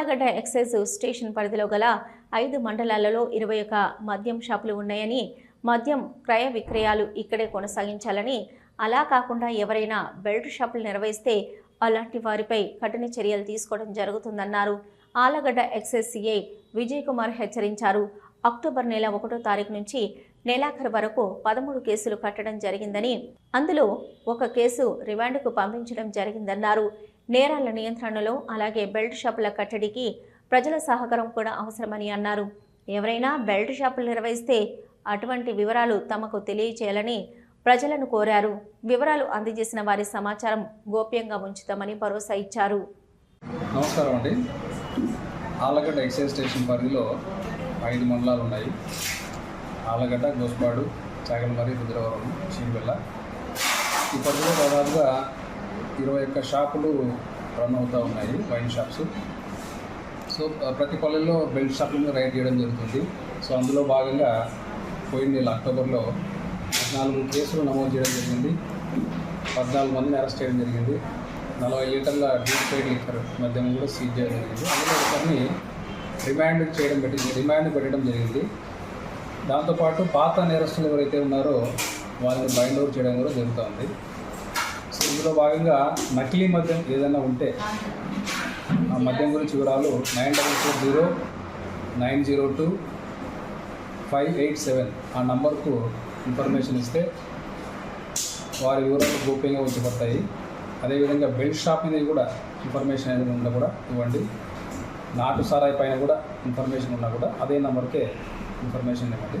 Allagadda excise station పరిధిలో గల ఐదు మండలాలలో ఇరవై ఒక మద్యం షాపులు ఉన్నాయని మద్యం క్రయ విక్రయాలు ఇక్కడే కొనసాగించాలని అలా కాకుండా ఎవరైనా బెల్ట్ షాపులు నిర్వహిస్తే అలాంటి వారిపై కఠిన చర్యలు తీసుకోవడం జరుగుతుందన్నారు. ఆలగడ్డ ఎక్సైజ్ సిఐ విజయ్ కుమార్ హెచ్చరించారు. అక్టోబర్ నెల ఒకటో తారీఖు నుంచి నెలాఖరు వరకు పదమూడు కేసులు కట్టడం జరిగిందని అందులో ఒక కేసు రిమాండ్కు పంపించడం జరిగిందన్నారు. నేరాల నియంత్రణలో అలాగే బెల్ట్ షాపుల కట్టడికి ప్రజల సహకారం కూడా అవసరమని అన్నారు. ఎవరైనా బెల్ట్ షాపులు నిర్వహిస్తే అటువంటి వివరాలు తమకు తెలియచేయాలని ప్రజలను కోరారు. వివరాలు అందజేసిన వారి సమాచారం గోప్యంగా ఉంచుతామని భరోసా ఇచ్చారు. నమస్కారం అండి. ఆలగడ్డ ఎక్సైజ్ స్టేషన్ పరిధిలో ఐదు మండలాలు ఉన్నాయి. ఆలగడ్డ గోస్పాడు చాగలమరి రుద్రవరం చీనిబెల్ల ఈ పరిధిలో దాదాపుగా ఇరవై ఒక్క షాపులు రన్ అవుతూ ఉన్నాయి వైన్ షాప్స్. సో ప్రతి పల్లెల్లో బెల్ట్ షాపులను రైడ్ చేయడం జరుగుతుంది. సో అందులో భాగంగా పోయిన నెల అక్టోబర్లో పద్నాలుగు కేసులు నమోదు చేయడం జరిగింది. పద్నాలుగు మందిని అరెస్ట్ చేయడం జరిగింది. నలభై లీటర్ల డీప్ ఫ్రైడ్ లిక్కర్ మద్యం కూడా సీజ్ చేయడం జరిగింది. అందులో ఒకరిని రిమాండ్ చేయడం పెట్టింది రిమాండ్ పెట్టడం జరిగింది. దాంతోపాటు పాత నేరస్తులు ఎవరైతే ఉన్నారో వాళ్ళని బైండ్ అవుట్ చేయడం కూడా జరుగుతుంది ఇందులో భాగంగా నకిలీ మద్యం ఏదైనా ఉంటే ఆ మద్యం గురించి వివరాలు nine double four zero nine zero two five eight seven ఆ నంబర్కు ఇన్ఫర్మేషన్ ఇస్తే వారి వివరాలు గోప్యంగా ఉంచబడతాయి. అదేవిధంగా బెల్ట్ షాప్ మీద కూడా ఇన్ఫర్మేషన్ అనేది ఉన్నా కూడా ఇవ్వండి. నాటు సారాయి పైన కూడా ఇన్ఫర్మేషన్ ఉన్నా కూడా అదే నెంబర్కే ఇన్ఫర్మేషన్ ఇవ్వండి.